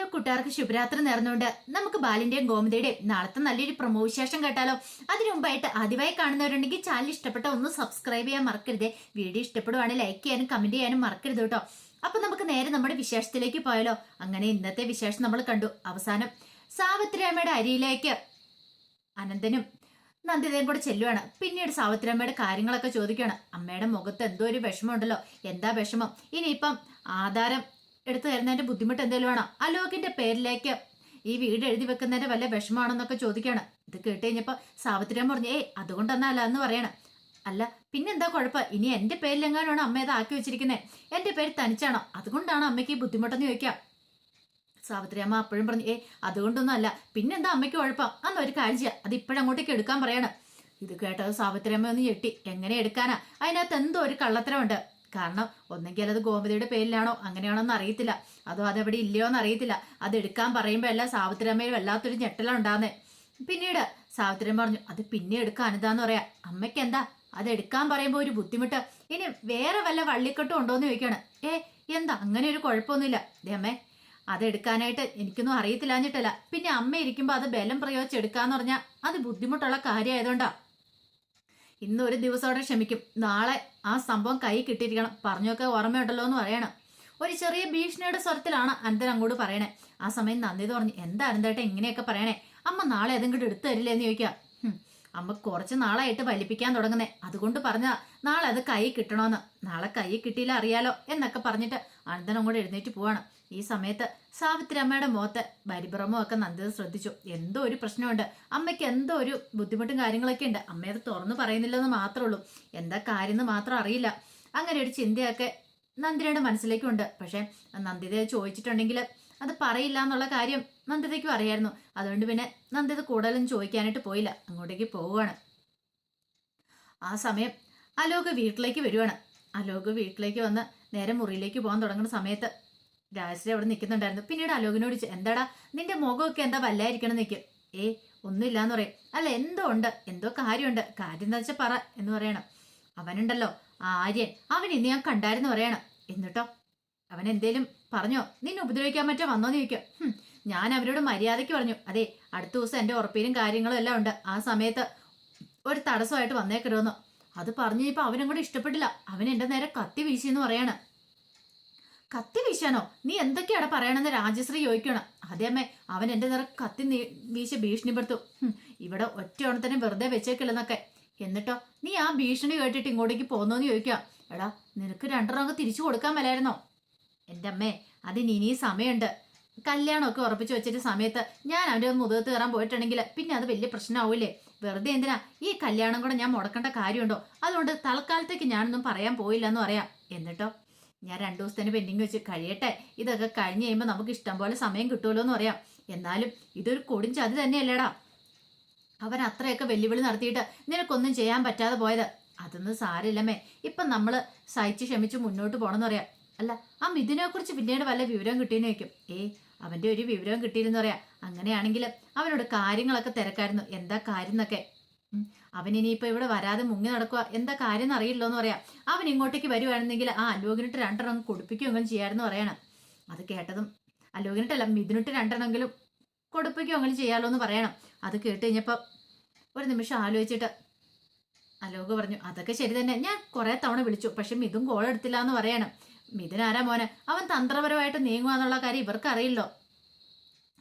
എല്ലാ കൂട്ടുകാർക്ക് ശുഭരാത്രി നേർന്നുകൊണ്ട് നമുക്ക് ബാലിന്റെയും ഗോമതിയുടെയും നാളത്തെ നല്ലൊരു പ്രൊമോ വിശേഷം കേട്ടാലോ. അതിനു മുമ്പായിട്ട് ആദ്യമായി കാണുന്നവരുണ്ടെങ്കിൽ ചാനൽ ഇഷ്ടപ്പെട്ട ഒന്ന് സബ്സ്ക്രൈബ് ചെയ്യാൻ മറക്കരുത്. വീഡിയോ ഇഷ്ടപ്പെടുവാണെങ്കിൽ ലൈക്ക് ചെയ്യാനും കമന്റ് ചെയ്യാനും മറക്കരുത് കേട്ടോ. അപ്പൊ നമുക്ക് നേരെ നമ്മുടെ വിശേഷത്തിലേക്ക് പോയാലോ. അങ്ങനെ ഇന്നത്തെ വിശേഷം നമ്മൾ കണ്ടു. അവസാനം സാവിത്രിയമ്മയുടെ അരിയിലേക്ക് അനന്തനും നന്ദിതയും കൂടെ ചെല്ലുവാണ്. പിന്നീട് സാവിത്രിയമ്മയുടെ കാര്യങ്ങളൊക്കെ ചോദിക്കുകയാണ് അമ്മയുടെ മുഖത്ത് എന്തോ ഒരു വിഷമമുണ്ടല്ലോ. എന്താ വിഷമം? ഇനിയിപ്പം ആധാരം എടുത്തു തരുന്നതിന്റെ ബുദ്ധിമുട്ട് എന്തെങ്കിലും ആണോ? അലോകിന്റെ പേരിലേക്ക് ഈ വീട് എഴുതി വെക്കുന്നതിന്റെ വല്ല വിഷമാണെന്നൊക്കെ ചോദിക്കുകയാണ്. ഇത് കേട്ട് കഴിഞ്ഞപ്പോ സാവിത്രിയം പറഞ്ഞു ഏയ് അതുകൊണ്ടൊന്നല്ല എന്ന് പറയണം. അല്ല പിന്നെന്താ കുഴപ്പം? ഇനി എന്റെ പേരിലെങ്ങാനാണോ അമ്മ ഇത് ആക്കി വെച്ചിരിക്കുന്നത് എന്റെ പേര് തനിച്ചാണോ? അതുകൊണ്ടാണ് അമ്മയ്ക്ക് ഈ ബുദ്ധിമുട്ടെന്ന് ചോദിക്കാം സാവിത്രി അമ്മ അപ്പോഴും പറഞ്ഞു ഏ അതുകൊണ്ടൊന്നും അല്ല പിന്നെന്താ അമ്മയ്ക്ക് കുഴപ്പം? അന്ന് ഒരു ചെയ്യാം. അത് ഇപ്പോഴങ്ങോട്ടേക്ക് എടുക്കാൻ പറയണം. ഇത് കേട്ടത് സാവിത്രി അമ്മ ഒന്ന് ഞെട്ടി. എങ്ങനെ എടുക്കാനാ? അതിനകത്ത് എന്തോ ഒരു കള്ളത്തരമുണ്ട്. കാരണം ഒന്നെങ്കിൽ അത് ഗോമതിയുടെ പേരിലാണോ? അങ്ങനെയാണോന്ന് അറിയത്തില്ല. അതോ അതെവിടെ ഇല്ലയോ എന്ന് അറിയത്തില്ല. അത് എടുക്കാൻ പറയുമ്പോൾ എല്ലാം സാവിത്രിയമ്മയിൽ വല്ലാത്തൊരു ഞെട്ടലാണ് ഉണ്ടാകുന്നേ പിന്നീട് സാവിത്രിയമ്മ പറഞ്ഞു അത് പിന്നെ എടുക്കാൻ അനുതാന്ന് പറയാ. അമ്മയ്ക്ക് എന്താ? അത് എടുക്കാൻ പറയുമ്പോൾ ഒരു ബുദ്ധിമുട്ട്. ഇനി വേറെ വല്ല വള്ളിക്കെട്ടും ഉണ്ടോന്ന് ചോദിക്കാണ്. ഏ എന്താ? അങ്ങനെ ഒരു കുഴപ്പമൊന്നുമില്ല. അമ്മേ അതെടുക്കാനായിട്ട് എനിക്കൊന്നും അറിയത്തില്ലാഞ്ഞിട്ടല്ല. പിന്നെ അമ്മ ഇരിക്കുമ്പോൾ അത് ബലം പ്രയോഗിച്ച് എടുക്കാന്ന് പറഞ്ഞാൽ അത് ബുദ്ധിമുട്ടുള്ള കാര്യമായതുകൊണ്ടാ. ഇന്ന് ഒരു ദിവസത്തോടെ ക്ഷമിക്കും. നാളെ ആ സംഭവം കൈ കിട്ടിയിരിക്കണം. പറഞ്ഞൊക്കെ ഓർമ്മയുണ്ടല്ലോ എന്ന് പറയണം. ഒരു ചെറിയ ഭീഷണിയുടെ സ്വരത്തിലാണ് അനന്തൻ അങ്ങോട്ട് പറയണേ. ആ സമയം നന്ദിത് പറഞ്ഞു എന്താ അനന്തേട്ട ഇങ്ങനെയൊക്കെ പറയണേ? അമ്മ നാളെ ഏതെങ്കിലും എടുത്തു തരില്ലേ എന്ന് ചോദിക്കാം അമ്മ കുറച്ച് നാളായിട്ട് വലിപ്പിക്കാൻ തുടങ്ങുന്നേ. അതുകൊണ്ട് പറഞ്ഞ നാളെ അത് കൈ കിട്ടണോന്ന്. നാളെ കൈ കിട്ടിയില്ല അറിയാലോ എന്നൊക്കെ പറഞ്ഞിട്ട് അനന്തൻ അങ്ങോട്ട് എഴുന്നേറ്റ് പോവാണ്. ഈ സമയത്ത് സാവിത്രി അമ്മയുടെ മുഖത്ത് പരിഭ്രമോ ഒക്കെ നന്ദിത ശ്രദ്ധിച്ചു. എന്തോ ഒരു പ്രശ്നമുണ്ട്. അമ്മയ്ക്ക് എന്തോ ഒരു ബുദ്ധിമുട്ടും കാര്യങ്ങളൊക്കെ ഉണ്ട്. അമ്മയത് തുറന്നു പറയുന്നില്ലെന്ന് മാത്രമേ ഉള്ളൂ എന്താ കാര്യം എന്ന് മാത്രം അറിയില്ല. അങ്ങനെ ഒരു ചിന്തയൊക്കെ നന്ദിനയുടെ മനസ്സിലേക്കുണ്ട്. പക്ഷേ നന്ദിത ചോദിച്ചിട്ടുണ്ടെങ്കിൽ അത് പറയില്ല എന്നുള്ള കാര്യം നന്ദിതയ്ക്കും അറിയായിരുന്നു. അതുകൊണ്ട് പിന്നെ നന്ദിത കൂടുതലും ചോദിക്കാനായിട്ട് പോയില്ല. അങ്ങോട്ടേക്ക് പോവുകയാണ്. ആ സമയം അലോക് വീട്ടിലേക്ക് വരുവാണ്. അലോക് വീട്ടിലേക്ക് വന്ന് നേരെ മുറിയിലേക്ക് പോകാൻ തുടങ്ങുന്ന സമയത്ത് രാജശ്രീ അവിടെ നിൽക്കുന്നുണ്ടായിരുന്നു പിന്നീട് അലോകിനോട് എന്താടാ നിന്റെ മുഖമൊക്കെ എന്താ വല്ലായിരിക്കണം നിൽക്കും ഏ ഒന്നുമില്ലാന്ന് പറയും. അല്ല എന്തോ ഉണ്ട് എന്തോ കാര്യമുണ്ട്. കാര്യം എന്താ വെച്ചാൽ പറ എന്ന് പറയണം. അവനുണ്ടല്ലോ ആര്യൻ. അവൻ ഇന്ന് ഞാൻ കണ്ടായിരുന്നു പറയണം. എന്നിട്ടോ അവൻ എന്തേലും പറഞ്ഞോ? നിന്നെ ഉപദ്രവിക്കാൻ പറ്റോ? വന്നോന്ന് ചോദിക്കും. ഞാൻ അവരോട് മര്യാദയ്ക്ക് പറഞ്ഞു. അതെ അടുത്ത ദിവസം എന്റെ ഉറപ്പിലും കാര്യങ്ങളും എല്ലാം ഉണ്ട്. ആ സമയത്ത് ഒരു തടസ്സമായിട്ട് വന്നേക്കരുതെന്നോ. അത് പറഞ്ഞു ഇപ്പൊ അവനും കൂടെ ഇഷ്ടപ്പെട്ടില്ല. അവൻ എന്റെ നേരെ കത്തി വീശി എന്ന് പറയാണ്. കത്തി വീശാനോ? നീ എന്തൊക്കെയാണ് പറയണമെന്ന് രാജശ്രീ ചോദിക്കണം അതെ അമ്മേ അവൻ എന്റെ നിറ കത്തി വീശി ഭീഷണിപ്പെടുത്തു. ഇവിടെ ഒറ്റ ഓണത്തിന് വെറുതെ വെച്ചേക്കില്ലെന്നൊക്കെ. എന്നിട്ടോ നീ ആ ഭീഷണി കേട്ടിട്ട് ഇങ്ങോട്ടേക്ക് പോന്നോന്ന് ചോദിക്കാം എടാ നിനക്ക് രണ്ടെണ്ണം തിരിച്ചു കൊടുക്കാൻ മേലായിരുന്നോ? എന്റെ അമ്മേ അതിന് ഇനി സമയമുണ്ട്. കല്യാണമൊക്കെ ഉറപ്പിച്ചു വെച്ചിട്ട് സമയത്ത് ഞാൻ അവന്റെ മുഖത്ത് കയറാൻ പോയിട്ടുണ്ടെങ്കിൽ പിന്നെ അത് വലിയ പ്രശ്നമാവൂലേ വെറുതെ എന്തിനാ? ഈ കല്യാണം കൂടെ ഞാൻ മുടക്കേണ്ട കാര്യമുണ്ടോ? അതുകൊണ്ട് തൽക്കാലത്തേക്ക് ഞാനൊന്നും പറയാൻ പോയില്ല എന്ന് പറയാം. എന്നിട്ടോ ഞാൻ രണ്ടു ദിവസത്തിന് പെൻഡിങ് വെച്ച് കഴിയട്ടെ. ഇതൊക്കെ കഴിഞ്ഞ് കഴിയുമ്പോൾ നമുക്ക് ഇഷ്ടം പോലെ സമയം കിട്ടുമല്ലോ എന്ന് പറയാം. എന്നാലും ഇതൊരു കൊടും ചതി തന്നെയല്ലേടാ. അവൻ അത്രയൊക്കെ വെല്ലുവിളി നടത്തിയിട്ട് നിനക്കൊന്നും ചെയ്യാൻ പറ്റാതെ പോയത്. അതൊന്നും സാരില്ലമ്മേ ഇപ്പം നമ്മൾ സഹിച്ച് ക്ഷമിച്ച് മുന്നോട്ട് പോകണമെന്ന് പറയാം. അല്ല ആ മിഥുനെക്കുറിച്ച് പിന്നീട് വല്ല വിവരം കിട്ടിയെന്ന് വയ്ക്കും ഏ അവന്റെ ഒരു വിവരം കിട്ടിയില്ലെന്ന് പറയാം. അങ്ങനെയാണെങ്കിൽ അവനോട് കാര്യങ്ങളൊക്കെ തിരക്കായിരുന്നു. എന്താ കാര്യം എന്നൊക്കെ. അവൻ ഇനിയിപ്പോ ഇവിടെ വരാതെ മുങ്ങി നടക്കുക എന്താ കാര്യം എന്ന് അറിയില്ലോ എന്ന് പറയാം. അവൻ ഇങ്ങോട്ടേക്ക് വരുവാണെന്നെങ്കിൽ ആ അലോകിനിട്ട് രണ്ടെണ്ണം അങ്ങ് കൊടുപ്പിക്കുകയെങ്കിലും ചെയ്യാമെന്ന് പറയണം. അത് കേട്ടതും അലോകിനിട്ടല്ല മിഥുനിട്ട് രണ്ടെണ്ണെങ്കിലും കൊടുപ്പിക്കുകയെങ്കിലും ചെയ്യാമല്ലോ എന്ന് പറയണം. അത് കേട്ട് കഴിഞ്ഞപ്പോൾ ഒരു നിമിഷം ആലോചിച്ചിട്ട് അലോക് പറഞ്ഞു അതൊക്കെ ശരി തന്നെ. ഞാൻ കുറെ തവണ വിളിച്ചു. പക്ഷെ മിഥുൻ കോൾ എടുത്തില്ല എന്ന് പറയണം. മിഥുൻ ആരാ മോനെ? അവൻ തന്ത്രപരമായിട്ട് നീങ്ങുക എന്നുള്ള കാര്യം ഇവർക്ക് അറിയില്ലോ.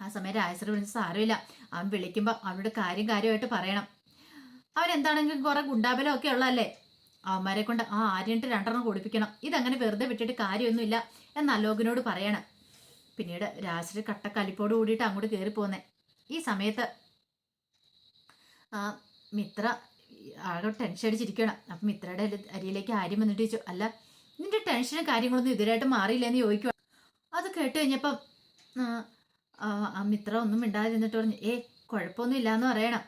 ആ സമയം രാജശ്രീ വിളിച്ച് സാരമില്ല. അവൻ വിളിക്കുമ്പോൾ അവരുടെ കാര്യം കാര്യമായിട്ട് പറയണം. അവൻ കുറെ ഗുണ്ടാബലം ഒക്കെ ഉള്ളതല്ലേ? അവന്മാരെ കൊണ്ട് ആ ആര്യനിട്ട് രണ്ടെണ്ണം കൊടുപ്പിക്കണം ഇതങ്ങനെ വെറുതെ വിട്ടിട്ട് കാര്യമൊന്നുമില്ല എന്ന് അലോകിനോട് പറയണം. പിന്നീട് രാജശ്രീ കട്ടക്കലിപ്പോട് കൂടിയിട്ട് അങ്ങോട്ട് കയറി പോന്നെ. ഈ സമയത്ത് മിത്ര ആകെ ടെൻഷൻ അടിച്ചിരിക്കണം അപ്പം മിത്രയുടെ അരി- അരിയിലേക്ക് ആര്യം വന്നിട്ട് ചോദിച്ചു അല്ല നിന്റെ ടെൻഷനും കാര്യങ്ങളൊന്നും ഇതിലായിട്ട് മാറിയില്ലെന്ന് ചോദിക്കുക അത് കേട്ട് കഴിഞ്ഞപ്പം മിത്ര ഒന്നും മിണ്ടാതിരുന്നിട്ട് പറഞ്ഞു ഏ കുഴപ്പമൊന്നും ഇല്ലാന്ന് പറയണം.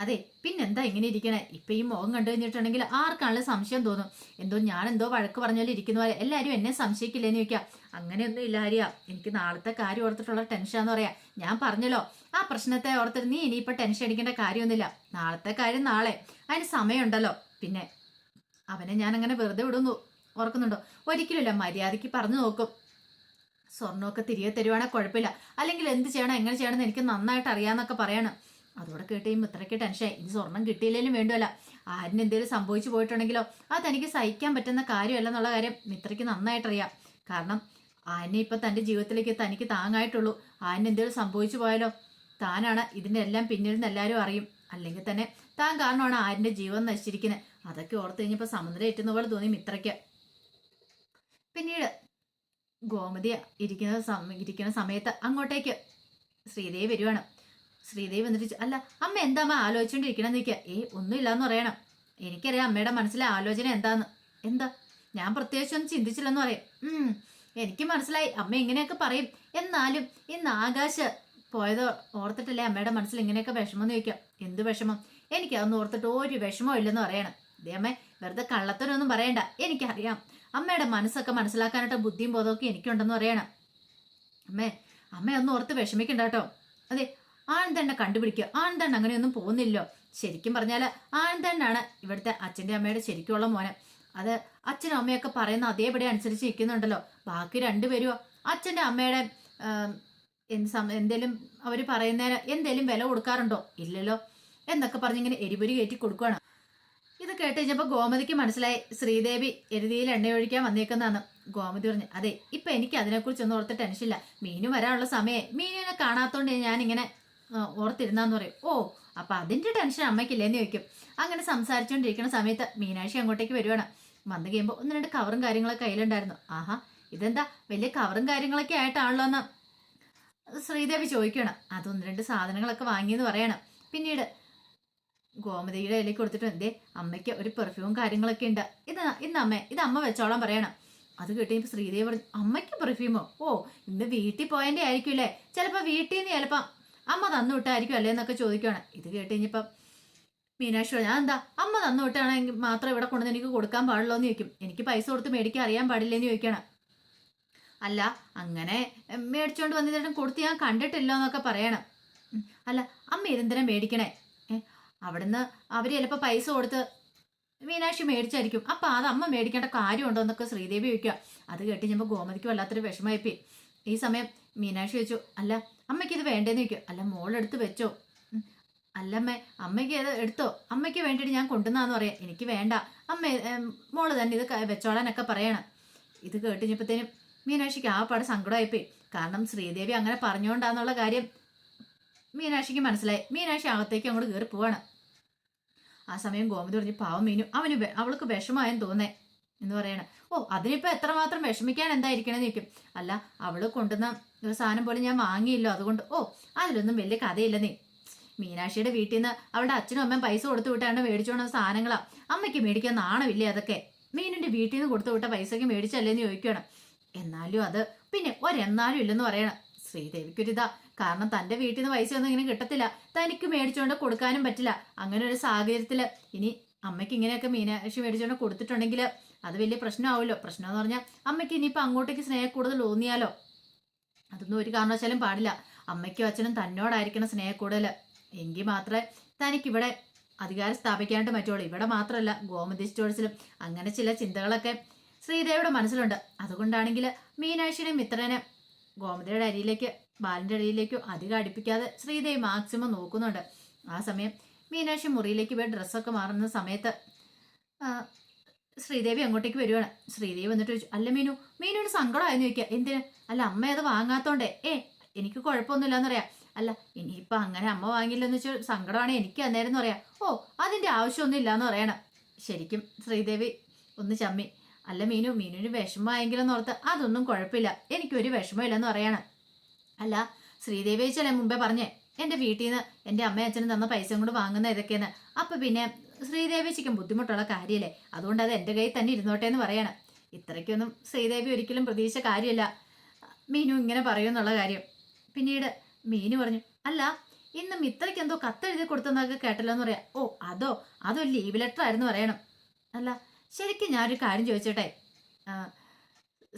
അതെ പിന്നെന്താ ഇങ്ങനെ ഇരിക്കണേ? ഇപ്പൊ ഈ മുഖം കണ്ടു കഴിഞ്ഞിട്ടുണ്ടെങ്കിൽ ആർക്കാണല്ലോ സംശയം തോന്നും? എന്തോ ഞാൻ എന്തോ വഴക്ക് പറഞ്ഞാലും ഇരിക്കുന്ന പോലെ എല്ലാവരും എന്നെ സംശയിക്കില്ലേന്ന് ചോദിക്കാം. അങ്ങനെയൊന്നും ഇല്ല ഹരിയ. എനിക്ക് നാളത്തെ കാര്യം ഓർത്തിട്ടുള്ള ടെൻഷനാന്ന് പറയാ. ഞാൻ പറഞ്ഞല്ലോ ആ പ്രശ്നത്തെ ഓർത്തിട്ട് നീ ഇനിയിപ്പോ ടെൻഷൻ അടിക്കേണ്ട കാര്യമൊന്നുമില്ല. നാളത്തെ കാര്യം നാളെ. അതിന് സമയമുണ്ടല്ലോ. പിന്നെ അവനെ ഞാൻ അങ്ങനെ വെറുതെ വിടുന്നു. ഓർക്കുന്നുണ്ടോ? ഒരിക്കലുമില്ല മര്യാദയ്ക്ക് പറഞ്ഞു നോക്കും. സ്വർണമൊക്കെ തിരികെ തരുവാണെങ്കിൽ കുഴപ്പമില്ല. അല്ലെങ്കിൽ എന്ത് ചെയ്യണം എങ്ങനെ ചെയ്യണം എന്ന് എനിക്ക് നന്നായിട്ട് അറിയാമെന്നൊക്കെ പറയണം. അതോടെ കേട്ട് കഴിയുമ്പോൾ ഇത്രയ്ക്ക് ടെൻഷൻ ഇനി സ്വർണം കിട്ടിയില്ലെങ്കിലും വേണ്ടുമല്ല ആരിന് എന്തെങ്കിലും സംഭവിച്ചു പോയിട്ടുണ്ടെങ്കിലോ അത് തനിക്ക് സഹിക്കാൻ പറ്റുന്ന കാര്യമല്ല എന്നുള്ള കാര്യം മിത്രയ്ക്ക് നന്നായിട്ടറിയാം. കാരണം ആനെ ഇപ്പൊ തന്റെ ജീവിതത്തിലേക്ക് തനിക്ക് താങ്ങായിട്ടുള്ളൂ. ആനിന് എന്തെങ്കിലും സംഭവിച്ചു പോയാലോ താനാണ് ഇതിന്റെ എല്ലാം പിന്നിൽ എല്ലാവരും അറിയും. അല്ലെങ്കിൽ തന്നെ താൻ കാരണമാണ് ആരിന്റെ ജീവൻ നശിച്ചിരിക്കുന്നത് അതൊക്കെ ഓർത്ത് കഴിഞ്ഞപ്പോൾ സമുദ്രം ഏറ്റുന്ന പോലെ തോന്നി മിത്രയ്ക്ക്. പിന്നീട് ഗോമതി ഇരിക്കുന്ന ഇരിക്കുന്ന സമയത്ത് അങ്ങോട്ടേക്ക് ശ്രീദേവി വരുവാണ്. ശ്രീദേവി വന്നിട്ട് അല്ല അമ്മ എന്താ അമ്മ ആലോചിച്ചുകൊണ്ടിരിക്കണം ഏ ഒന്നുമില്ലാന്ന് പറയണം. എനിക്കറിയാം അമ്മയുടെ മനസ്സിലെ ആലോചന എന്താന്ന്. എന്താ? ഞാൻ പ്രത്യേകിച്ചൊന്നും ചിന്തിച്ചില്ലെന്ന് പറയും. എനിക്ക് മനസ്സിലായി. അമ്മ ഇങ്ങനെയൊക്കെ പറയും. എന്നാലും ഇന്ന് ആകാശ പോയത് ഓർത്തിട്ടല്ലേ അമ്മയുടെ മനസ്സിൽ ഇങ്ങനെയൊക്കെ വിഷമം എന്ന് ചോദിക്കാം. എന്ത് വിഷമം? എനിക്ക് അതൊന്നും ഓർത്തിട്ട് ഒരു വിഷമവും ഇല്ലെന്ന് പറയണം. അമ്മേ വെറുതെ കള്ളത്തരൊന്നും പറയണ്ട. എനിക്കറിയാം. അമ്മയുടെ മനസ്സൊക്കെ മനസ്സിലാക്കാനായിട്ട് ബുദ്ധിയും ബോധമൊക്കെ എനിക്കുണ്ടെന്ന് പറയണം. അമ്മേ അമ്മയൊന്നും ഓർത്ത് വിഷമിക്കണ്ട കേട്ടോ. അതെ ആനന്ദണ്ണ കണ്ടുപിടിക്കുക. ആനന്ദണ്ണ അങ്ങനെയൊന്നും പോകുന്നില്ലോ ശരിക്കും പറഞ്ഞാൽ ആനന്ദണ്ണാണ് ഇവിടുത്തെ അച്ഛന്റെ അമ്മയുടെ ശരിക്കുള്ള മോനെ. അത് അച്ഛനും അമ്മയൊക്കെ പറയുന്ന അതേപടി അനുസരിച്ച് ഇരിക്കുന്നുണ്ടല്ലോ ബാക്കി രണ്ടുപേരും അച്ഛന്റെ അമ്മയുടെ എന്തേലും അവർ പറയുന്നതിന് എന്തേലും വില കൊടുക്കാറുണ്ടോ? ഇല്ലല്ലോ. എന്നൊക്കെ പറഞ്ഞിങ്ങനെ എരിപൊരി കയറ്റി കൊടുക്കുകയാണ് ഇത് കേട്ട് കഴിഞ്ഞപ്പോൾ ഗോമതിക്ക് മനസ്സിലായി. ശ്രീദേവി എരുതിയിൽ എണ്ണയൊഴിക്കാൻ വന്നേക്കുന്നതാണ്. ഗോമതി പറഞ്ഞു അതെ ഇപ്പൊ എനിക്ക് അതിനെക്കുറിച്ചൊന്നും ഓർത്ത് ടെൻഷനില്ല മീനു വരാനുള്ള സമയം. മീനിനെ കാണാത്തോണ്ട് ഞാനിങ്ങനെ ഓർത്തിരുന്നാന്ന് പറയും. ഓ അപ്പൊ അതിന്റെ ടെൻഷൻ അമ്മയ്ക്കില്ലേന്ന് ചോദിക്കും. അങ്ങനെ സംസാരിച്ചുകൊണ്ടിരിക്കുന്ന സമയത്ത് മീനാക്ഷി അങ്ങോട്ടേക്ക് വരുവാണ്. വന്നു കഴിയുമ്പോൾ ഒന്ന് രണ്ട് കവറും കാര്യങ്ങളൊക്കെ കയ്യിലുണ്ടായിരുന്നു. ആഹാ ഇതെന്താ? വലിയ കവറും കാര്യങ്ങളൊക്കെ ആയിട്ടാണല്ലോ എന്ന്. ശ്രീദേവി ചോദിക്കണം അതൊന്ന് രണ്ട് സാധനങ്ങളൊക്കെ വാങ്ങിയെന്ന് പറയണം. പിന്നീട് ഗോമതിയുടെ ഇലയിൽ കൊടുത്തിട്ട് എന്തേ? അമ്മയ്ക്ക് ഒരു പെർഫ്യൂം കാര്യങ്ങളൊക്കെ ഉണ്ട്. ഇത് ഇന്ന് അമ്മ ഇത് അമ്മ വെച്ചോളാൻ പറയണം. അത് കിട്ടിയപ്പോൾ ശ്രീദേവി പറഞ്ഞു അമ്മയ്ക്ക് പെർഫ്യൂമോ ഓ ഇന്ന് വീട്ടിൽ പോയതിന്റെ ആയിരിക്കുമല്ലേ? ചിലപ്പോൾ വീട്ടിൽ നിന്ന് ചിലപ്പോൾ അമ്മ തന്നു വിട്ടായിരിക്കും അല്ലേ എന്നൊക്കെ ചോദിക്കുകയാണ് ഇത് കേട്ട് കഴിഞ്ഞപ്പം മീനാക്ഷി പറഞ്ഞു എന്താ അമ്മ തന്നു വിട്ടാണെങ്കിൽ മാത്രം ഇവിടെ കൊണ്ടുവന്ന് എനിക്ക് കൊടുക്കാൻ പാടുള്ളൂ എന്ന് ചോദിക്കും. എനിക്ക് പൈസ കൊടുത്ത് മേടിക്കാൻ അറിയാൻ പാടില്ലെന്ന് ചോദിക്കണം. അല്ല അങ്ങനെ മേടിച്ചോണ്ട് വന്നിട്ട് കൊടുത്ത് ഞാൻ കണ്ടിട്ടില്ല എന്നൊക്കെ പറയണം. അല്ല അമ്മ ഇതെന്തിനാ മേടിക്കണേ? അവിടുന്ന് അവർ ചിലപ്പോൾ പൈസ കൊടുത്ത് മീനാക്ഷി മേടിച്ചായിരിക്കും. അപ്പം അത് അമ്മ മേടിക്കേണ്ട കാര്യമുണ്ടോ എന്നൊക്കെ ശ്രീദേവി ചോദിക്കുക. അത് കേട്ട് കഴിഞ്ഞപ്പോൾ ഗോമതിക്ക് വല്ലാത്തൊരു വിഷമമായിപ്പോയി ഈ സമയം മീനാക്ഷി ചോദിച്ചു അല്ല അമ്മയ്ക്ക് ഇത് വേണ്ടേന്ന് ചോദിക്കും. അല്ല മോളെടുത്ത് വെച്ചോ. അല്ലമ്മ അമ്മയ്ക്ക് ഇത് എടുത്തോ? അമ്മയ്ക്ക് വേണ്ടിയിട്ട് ഞാൻ കൊണ്ടുവന്നാന്ന് പറയാം. എനിക്ക് വേണ്ട. അമ്മ മോൾ തന്നെ ഇത് വെച്ചോളാനൊക്കെ പറയണം. ഇത് കേട്ട് കഴിഞ്ഞപ്പോഴത്തേനും മീനാക്ഷിക്ക് ആ പാട് സങ്കടമായിപ്പോയി. കാരണം ശ്രീദേവി അങ്ങനെ പറഞ്ഞുകൊണ്ടാന്നുള്ള കാര്യം മീനാക്ഷിക്ക് മനസ്സിലായി. മീനാക്ഷി അകത്തേക്ക് അങ്ങോട്ട് കയറി പോവാണ്. ആ സമയം ഗോമതി പറഞ്ഞു പാവം മീനു അവന് അവൾക്ക് വിഷമായെന്ന് തോന്നേ. എന്ന് പറയണം. ഓ അതിനിപ്പോ എത്രമാത്രം വിഷമിക്കാൻ എന്തായിരിക്കണെന്ന് ചോദിക്കും. അല്ല അവൾ കൊണ്ടുവന്ന ഒരു സാധനം പോലെ ഞാൻ വാങ്ങിയില്ലോ. അതുകൊണ്ട് ഓ അതിലൊന്നും വലിയ കഥയില്ലെന്നേ മീനാക്ഷിയുടെ വീട്ടിൽ നിന്ന് അവളുടെ അച്ഛനും അമ്മയും പൈസ കൊടുത്തു വിട്ടാണ്ട് മേടിച്ചോണ സാധനങ്ങളാ. അമ്മയ്ക്ക് മേടിക്കാൻ നാണമില്ലേ അതൊക്കെ? മീനിന്റെ വീട്ടിൽ നിന്ന് കൊടുത്തു വിട്ട പൈസയ്ക്ക് മേടിച്ചല്ലേന്ന് ചോദിക്കണം എന്നാലും അത് പിന്നെ ഒരെന്നാലും ഇല്ലെന്ന് പറയണം. ശ്രീദേവിക്കൊരിതാ കാരണം തന്റെ വീട്ടിൽ നിന്ന് പൈസ ഒന്നും ഇങ്ങനെ കിട്ടത്തില്ല. തനിക്ക് മേടിച്ചോണ്ട് കൊടുക്കാനും പറ്റില്ല. അങ്ങനെ ഒരു സാഹചര്യത്തിൽ ഇനി അമ്മയ്ക്ക് ഇങ്ങനെയൊക്കെ മീനാക്ഷി മേടിച്ചോണ്ട് കൊടുത്തിട്ടുണ്ടെങ്കിൽ അത് വലിയ പ്രശ്നമാവുമല്ലോ. പ്രശ്നം എന്ന് പറഞ്ഞാൽ അമ്മയ്ക്ക് ഇനിയിപ്പോൾ അങ്ങോട്ടേക്ക് സ്നേഹം കൂടുതൽ തോന്നിയാലോ അതൊന്നും ഒരു കാരണവശാലും പാടില്ല. അമ്മയ്ക്കും അച്ഛനും തന്നോടായിരിക്കണം സ്നേഹ കൂടുതൽ. എങ്കിൽ മാത്രമേ തനിക്കിവിടെ അധികാരം സ്ഥാപിക്കാനായിട്ട് പറ്റുള്ളൂ. ഇവിടെ മാത്രമല്ല ഗോമതി സ്റ്റോഴ്സിലും അങ്ങനെ ചില ചിന്തകളൊക്കെ ശ്രീദേവിയുടെ മനസ്സിലുണ്ട്. അതുകൊണ്ടാണെങ്കിൽ മീനാക്ഷിയുടെ മിത്രനെ ഗോമതിയുടെ അരിയിലേക്ക് ബാലിന്റെ അരിയിലേക്കോ അധികം അടുപ്പിക്കാതെ ശ്രീദേവി മാക്സിമം നോക്കുന്നുണ്ട്. ആ സമയം മീനാക്ഷി മുറിയിലേക്ക് പോയി ഡ്രസ്സൊക്കെ മാറുന്ന സമയത്ത് ശ്രീദേവി അങ്ങോട്ടേക്ക് വരുവാണ്. ശ്രീദേവി വന്നിട്ട് ചോദിച്ചു അല്ല മീനു മീനുവിന് സങ്കടമായെന്ന് ചോദിക്കുക എന്തിന്? അല്ല അമ്മ അത് വാങ്ങാത്തോണ്ടേ. ഏ എനിക്ക് കുഴപ്പമൊന്നുമില്ല എന്നറിയാം അല്ല ഇനിയിപ്പോൾ അങ്ങനെ അമ്മ വാങ്ങില്ലെന്ന് വെച്ചാൽ സങ്കടമാണ് എനിക്ക് അന്നേരം എന്ന് പറയാം. ഓ അതിന്റെ ആവശ്യമൊന്നും ഇല്ലാന്ന് പറയണം. ശരിക്കും ശ്രീദേവി ഒന്ന് ചമ്മി. അല്ല മീനു മീനുവിന് വിഷമമായെങ്കിലെന്ന് ഓർത്ത്. അതൊന്നും കുഴപ്പമില്ല. എനിക്കൊരു വിഷമമില്ലെന്ന് പറയണം. അല്ല ശ്രീദേവി ചേച്ചല്ലേ മുമ്പേ പറഞ്ഞേ. എന്റെ വീട്ടിൽ നിന്ന് എന്റെ അമ്മയും അച്ഛനും തന്ന പൈസ കൊണ്ട് വാങ്ങുന്ന ഇതൊക്കെയെന്ന്. അപ്പം പിന്നെ ശ്രീദേവിച്ചിക്കും ബുദ്ധിമുട്ടുള്ള കാര്യമല്ലേ അതുകൊണ്ട് അത് എന്റെ കയ്യിൽ തന്നെ ഇരുന്നോട്ടെ എന്ന് പറയണം. ഇത്രയ്ക്കൊന്നും ശ്രീദേവി ഒരിക്കലും പ്രതീക്ഷ കാര്യമല്ല. മീനു ഇങ്ങനെ പറയുമെന്നുള്ള കാര്യം. പിന്നീട് മീനു പറഞ്ഞു അല്ല ഇന്ന് മിത്രയ്ക്ക് എന്തോ കത്തെഴുതി കൊടുത്തെന്നൊക്കെ കേട്ടല്ലോ എന്ന് പറയാം. ഓ അതോ? അതോ ലീവ് ലെറ്റർ ആയിരുന്നു പറയണം. അല്ല ശരിക്കും ഞാനൊരു കാര്യം ചോദിച്ചോട്ടെ?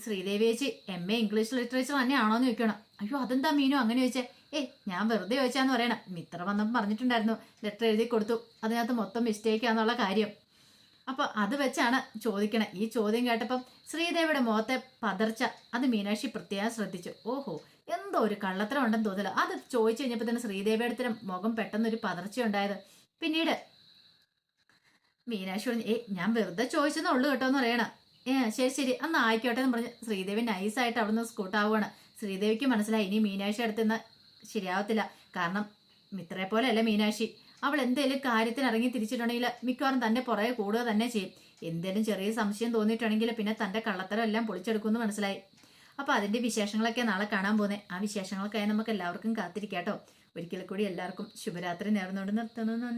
ശ്രീദേവി ചേച്ചി എം എ ഇംഗ്ലീഷ് ലിറ്ററേച്ചർ തന്നെയാണോ എന്ന് ചോദിക്കണം. അയ്യോ അതെന്താ മീനു അങ്ങനെ ചോദിച്ചേ? ഏ ഞാൻ വെറുതെ ചോദിച്ചാന്ന് പറയണം. മിത്ര വന്നപ്പോൾ പറഞ്ഞിട്ടുണ്ടായിരുന്നു ലെറ്റർ എഴുതി കൊടുത്തു. അതിനകത്ത് മൊത്തം മിസ്റ്റേക്ക് ആണെന്നുള്ള കാര്യം. അപ്പോൾ അത് വെച്ചാണ് ചോദിക്കണേ. ഈ ചോദ്യം കേട്ടപ്പം ശ്രീദേവിയുടെ മുഖത്തെ പതർച്ച അത് മീനാക്ഷി പ്രത്യേകം ശ്രദ്ധിച്ചു. ഓഹോ എന്തോ ഒരു കള്ളത്തരം ഉണ്ടെന്ന് തോന്നില്ല അത് ചോദിച്ചു കഴിഞ്ഞപ്പോൾ തന്നെ ശ്രീദേവിയുടെ തരം മുഖം പെട്ടെന്ന് ഒരു പതർച്ച ഉണ്ടായത് പിന്നീട് മീനാക്ഷി പറഞ്ഞു ഏ ഞാൻ വെറുതെ ചോദിച്ചെന്നേ ഉള്ളൂ കേട്ടോ എന്ന് പറയണം. ഏ ശരി ശരി. അന്ന് ആയിക്കോട്ടെ എന്ന് പറഞ്ഞ് ശ്രീദേവി നൈസായിട്ട് അവിടെ നിന്ന് സ്കൂട്ടാവുകയാണ് ശ്രീദേവിക്ക് മനസ്സിലായി. ഇനി മീനാക്ഷി അടുത്തുനിന്ന് ശരിയാവത്തില്ല. കാരണം മിത്രയെ പോലെ അല്ല മീനാക്ഷി. അവൾ എന്തെങ്കിലും കാര്യത്തിന് ഇറങ്ങി തിരിച്ചിട്ടുണ്ടെങ്കിൽ മിക്കവാറും തന്റെ പുറകെ കൂടുക തന്നെ ചെയ്യും. എന്തെങ്കിലും ചെറിയ സംശയം തോന്നിയിട്ടുണ്ടെങ്കിൽ പിന്നെ തന്റെ കള്ളത്തരം എല്ലാം പൊളിച്ചെടുക്കുമെന്ന് മനസ്സിലായി. അപ്പോൾ അതിന്റെ വിശേഷങ്ങളൊക്കെ നാളെ കാണാൻ പോകുന്നത് ആ വിശേഷങ്ങൾക്കായി നമുക്ക് എല്ലാവർക്കും കാത്തിരിക്കാം കേട്ടോ. ഒരിക്കൽ കൂടി എല്ലാവർക്കും ശുഭരാത്രി നേർന്നുകൊണ്ട് നിർത്തുന്നു.